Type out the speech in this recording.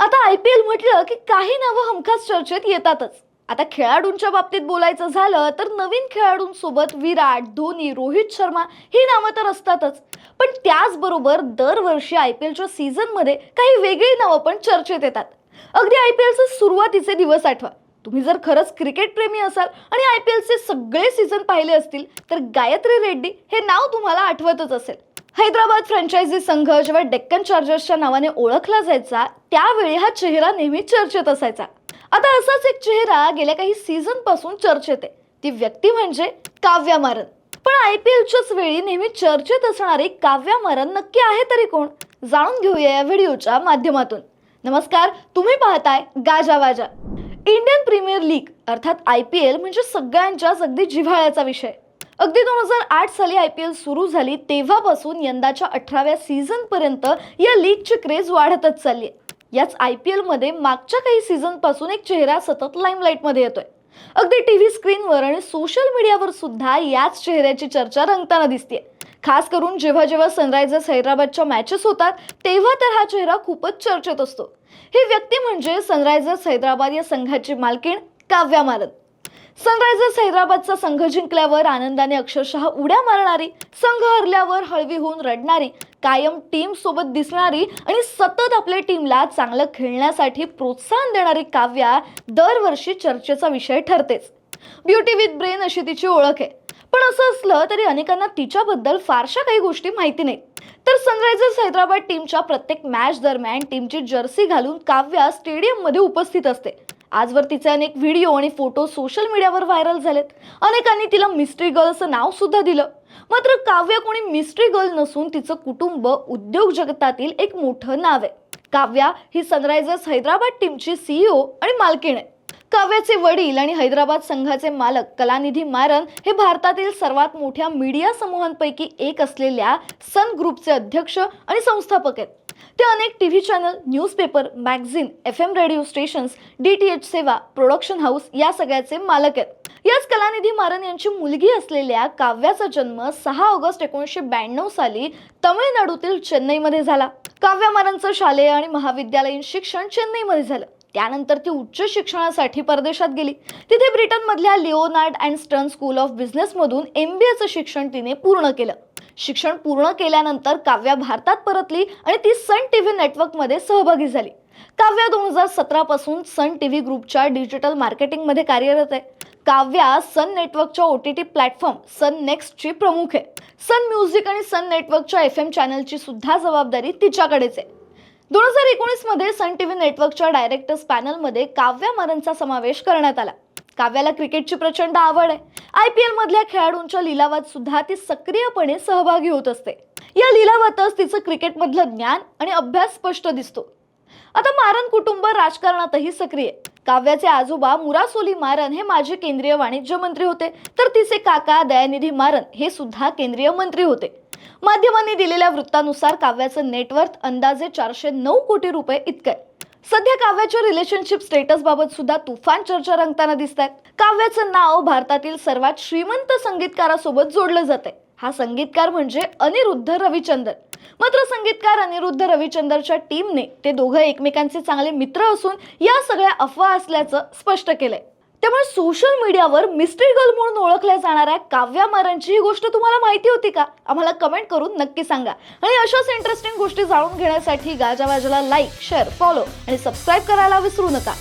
आता I P L म्हटलं की काही नावं हमखास चर्चेत येतातच. आता खेळाडूंच्या बाबतीत बोलायचं झालं तर नवीन खेळाडूंसोबत विराट धोनी रोहित शर्मा ही नावं तर असतातच. पण त्याचबरोबर दरवर्षी आय पी एलच्या सीझनमध्ये काही वेगळी नावं पण चर्चेत येतात. अगदी आय पी एलचे सुरुवातीचे दिवस आठवा. तुम्ही जर खरंच क्रिकेट प्रेमी असाल आणि आय पी एलचे सगळे सीझन पाहिले असतील तर गायत्री रेड्डी हे नाव तुम्हाला आठवतच असेल. हैदराबाद फ्रँचायझी संघ जेव्हा डेक्कन चार्जर्सच्या नावाने ओळखला जायचा त्यावेळी हा चेहरा नेहमी चर्चेत असायचा. आता असाच एक चेहरा गेल्या काही सीझनपासून चर्चेत आहे. ती व्यक्ती म्हणजे काव्या मारन. पण आय पी एलच्याच वेळी नेहमी चर्चेत असणारी काव्या मारन नक्की आहे तरी कोण? जाणून घेऊया या व्हिडिओच्या माध्यमातून. नमस्कार तुम्ही पाहताय गाजा वाजा. इंडियन प्रीमियर लीग अर्थात आय पी एल म्हणजे सगळ्यांच्याच अगदी जिव्हाळ्याचा विषय. अगदी दोन हजार आठ साली आय पी एल सुरू झाली तेव्हापासून यंदाच्या अठराव्या सीझन पर्यंत या लीगची क्रेज वाढतच चालली आहे. याच आय पी एलमध्ये मागच्या काही सीझनपासून एक चेहरा सतत लाईमलाईटमध्ये येतोय. अगदी टी व्ही स्क्रीनवर आणि सोशल मीडियावर सुद्धा याच चेहऱ्याची चर्चा रंगताना दिसते खास करून जेव्हा जेव्हा सनरायझर्स हैदराबादच्या मॅचेस होतात तेव्हा तर हा चेहरा खूपच चर्चेत असतो. ही व्यक्ती म्हणजे सनरायझर्स हैदराबाद या संघाची मालकीण काव्या मारत. सनरायझर्स हैदराबादचा संघ जिंकल्यावर आनंदाने अक्षरशः उड्या मारणारी संघ हरल्यावर हळवी होऊन रडणारी कायम टीम सोबत दिसणारी आणि सतत आपल्या टीमला चांगलं खेळण्यासाठी प्रोत्साहन देणारी काव्या दरवर्षी चर्चेचा विषय ठरतेच. ब्युटी विथ ब्रेन अशी तिची ओळख आहे. पण असं असलं तरी अनेकांना तिच्याबद्दल फारशा काही गोष्टी माहिती नाहीत. तर सनरायझर्स हैदराबाद टीमच्या प्रत्येक मॅच दरम्यान टीमची जर्सी घालून काव्या स्टेडियममध्ये उपस्थित असते. आजवर तिचे अनेक व्हिडिओ आणि फोटो सोशल मीडियावर व्हायरल झालेत. अनेकांनी तिला मिस्ट्री गर्ल असं नाव सुद्धा दिलं. मात्र काव्य कोणी मिस्ट्री गर्ल नसून तिचं कुटुंब उद्योग जगतातील एक मोठं नाव आहे. काव्या ही सनरायझर्स हैदराबाद टीमची सीईओ आणि मालकीण आहे. काव्याचे वडील आणि हैदराबाद संघाचे मालक कलानिधी मारन हे भारतातील सर्वात मोठ्या मीडिया समूहांपैकी एक असलेल्या सन ग्रुपचे अध्यक्ष आणि संस्थापक आहेत. ते अनेक T V channel newspaper magazine F M radio stations D T H सेवा प्रोडक्शन हाऊस या सगळ्याचे मालक आहेत. याच कलानिधी मारन यांची मुलगी असलेल्या काव्याचा जन्म सहा ऑगस्ट एकोणीसशे ब्याण्णव साली तमिळनाडूतील चेन्नईमध्ये झाला. काव्या मारनचं शालेय आणि महाविद्यालयीन शिक्षण चेन्नईमध्ये झालं. त्यानंतर ती उच्च शिक्षणासाठी परदेशात गेली. तिथे ब्रिटनमधल्या Leonard and Stern school of बिझनेसमधून M B एचं शिक्षण तिने पूर्ण केलं. शिक्षण पूर्ण केल्यानंतर काव्या भारतात परतली आणि ती सन टी व्ही नेटवर्कमध्ये सहभागी झाली. काव्या दोन हजार सतरा पासून सन टी व्ही ग्रुपच्या डिजिटल मार्केटिंगमध्ये कार्यरत आहे. काव्या सन नेटवर्कच्या O T T platform Sun नेक्स्टची प्रमुख आहे. सन म्युझिक आणि सन नेटवर्कच्या एफ एम चॅनलची सुद्धा जबाबदारी तिच्याकडेच आहे. दोन हजार एकोणीसमध्ये सन टीव्ही नेटवर्कच्या डायरेक्टर्स पॅनलमध्ये काव्या मारनचा समावेश करण्यात आला. काव्याला क्रिकेटची प्रचंड आवड आहे. आय पी एल मधल्या खेळाडूंच्या लिलावात सुद्धा ती सक्रियपणे सहभागी होत असते. या लिलावातच तिचं क्रिकेटमधलं ज्ञान आणि अभ्यास स्पष्ट दिसतो. आता मारन कुटुंब राजकारणातही सक्रिय काव्याचे आजोबा मुरासोली मारन हे माजी केंद्रीय वाणिज्य मंत्री होते. तर तिचे काका दयानिधी मारन हे सुद्धा केंद्रीय मंत्री होते. माध्यमांनी दिलेल्या वृत्तानुसार काव्याचं नेटवर्थ अंदाजे चारशे नऊ कोटी रुपये इतकं आहे. सध्या काव्याच्या रिलेशनशिप स्टेटस बाबत सुद्धा तुफान चर्चा रंगताना दिसत आहेत काव्याचं नाव भारतातील सर्वात श्रीमंत संगीतकारासोबत जोडलं जाते हा संगीतकार म्हणजे अनिरुद्ध रविचंदर. मात्र संगीतकार अनिरुद्ध रविचंदरच्या टीमने ते दोघं एकमेकांचे चांगले मित्र असून या सगळ्या अफवा असल्याचं स्पष्ट केलंय. त्यामुळे सोशल मीडियावर मिस्ट्री गर्ल म्हणून ओळखल्या जाणाऱ्या काव्या मारांची ही गोष्ट तुम्हाला माहिती होती का? आम्हाला कमेंट करून नक्की सांगा. आणि अशाच इंटरेस्टिंग गोष्टी जाणून घेण्यासाठी गाजावाजाला लाईक शेअर फॉलो आणि सबस्क्राईब करायला विसरू नका.